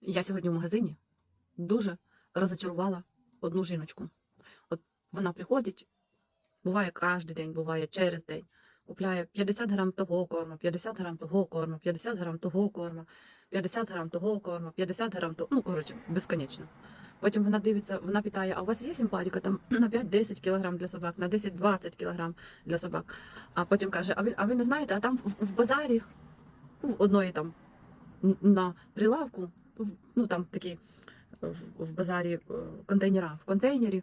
Я сьогодні в магазині дуже розочарувала одну жіночку. От вона приходить, буває кожен день, буває через день. Купляє 50 грам того корму, 50 грам того корму, 50 грам того корму, 50 грам того корму, 50 грам того, ну, коротше, безконечно. Потім вона дивиться, вона питає, а у вас є симпатіка там на 5-10 кілограм для собак, на 10-20 кілограм для собак. А потім каже, а ви, а ви не знаєте, а там в, в базарі ну, одної там на прилавку, в- ну там такі в, базарі е, контейнера, в контейнері.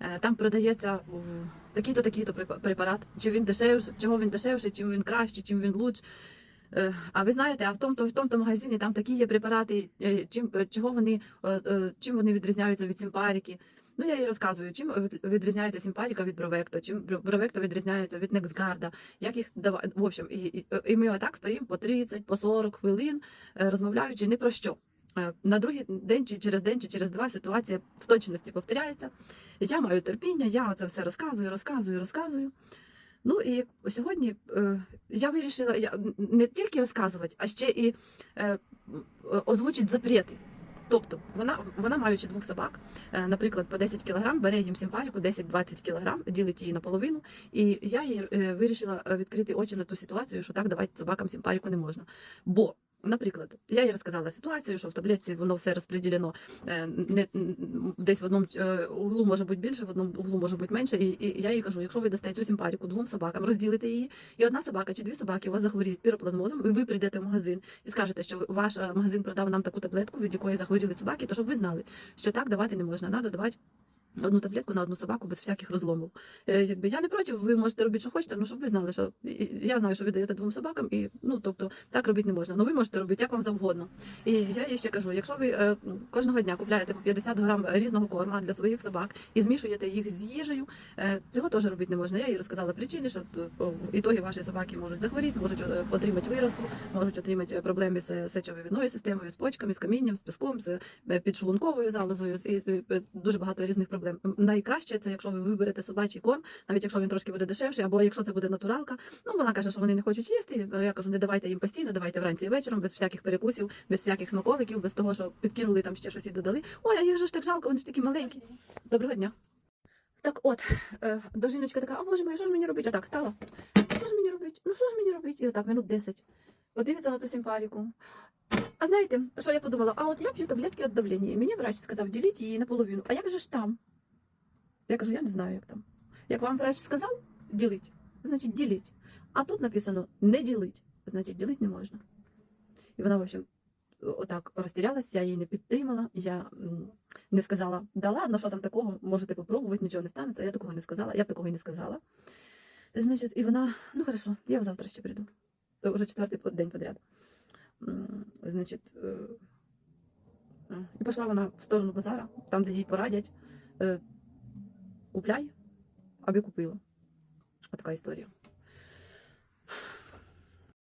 е, Там продається е, такий-то, такий-то препарат. Чи він дешевший, чого він дешевший, чим він кращий, чим він лучший. Е, А ви знаєте, а в тому, в тому магазині там такі є препарати, чим, чого вони, чим вони відрізняються від симпаріки. Ну, я їй розказую, чим відрізняється симпаріка від бровекто, чим Бро- бровекто відрізняється від Нексгарда, як їх. В общем, і, і, і ми отак стоїмо по 30, по 40 хвилин, розмовляючи ні про що. Е, На другий день, чи через день, чи через два ситуація в точності повторяється. Я маю терпіння, я це все розказую, розказую, розказую. Ну і сьогодні е, я вирішила я, не тільки розказувати, а ще і е, озвучити запрети. Тобто вона, вона маючи двох собак, е, наприклад, по 10 кг, бере їм симпаліку 10-20 кг, ділить її наполовину. І я їй е, вирішила е, відкрити очі на ту ситуацію, що так давати собакам симпаліку не можна. Бо, наприклад, я їй розказала ситуацію, що в таблетці воно все розподілено е, не, десь в одному е, углу може бути більше, в одному углу може бути менше. І, і я їй кажу, якщо ви дасте цю симпаліку двом собакам, розділите її, і одна собака чи дві собаки у вас захворіють піроплазмозом, і ви прийдете в магазин і скажете, що ваш е, магазин продав нам таку таблетку, від якої захворіли собаки, то щоб ви знали, що так давати не можна. Треба давати одну таблетку на одну собаку без всяких розломів. Е, якби я не проти, ви можете робити, що хочете, ну щоб ви знали, що я знаю, що ви даєте двом собакам, і ну тобто так робити не можна. Ну ви можете робити як вам завгодно. І я їй ще кажу: якщо ви е, кожного дня купляєте по 50 грам різного корма для своїх собак і змішуєте їх з їжею, е, цього теж робити не можна. Я їй розказала причини, що в ітогі ваші собаки можуть захворіти, можуть отримати виразку, можуть отримати проблеми з сечовивідною системою, з почками, з камінням, з піском, з підшлунковою залозою, і дуже багато різних проблем. М, Найкраще це, якщо ви виберете собачий корм, навіть якщо він трошки буде дешевший, або якщо це буде натуралка. Ну вона каже, що вони не хочуть їсти. Е, Я кажу, не давайте їм постійно, давайте вранці і вечором, без всяких перекусів, без всяких смаколиків, без того, що підкинули там ще щось і додали. Ой, а їх же ж так жалко, вони ж такі маленькі. Доброго дня. Так от, е, до жіночка така, а боже моя, що ж мені робити? Отак стала. Що ж мені робити? Ну що ж мені робити? І отак, минут 10. Подивиться на ту симпаріку. А знаєте, що я подумала? А от я п'ю таблетки від давлення. І мені врач сказав, діліть її наполовину. А як же ж там? Я кажу, я не знаю, як там. Як вам врач сказав, діліть, значить діліть. А тут написано не ділить, значить ділити не можна. І вона, в общем, отак розтірялась, я її не підтримала, я не сказала, да ладно, що там такого, можете попробувати, нічого не станеться. Я такого не сказала, я б такого і не сказала. Значить, і вона, ну хорошо, я завтра ще прийду. Е, Уже четвертий день подряд. Значить, е, е, і пішла вона в сторону базара, там, де їй порадять. Купляй, аби купила. Отака історія.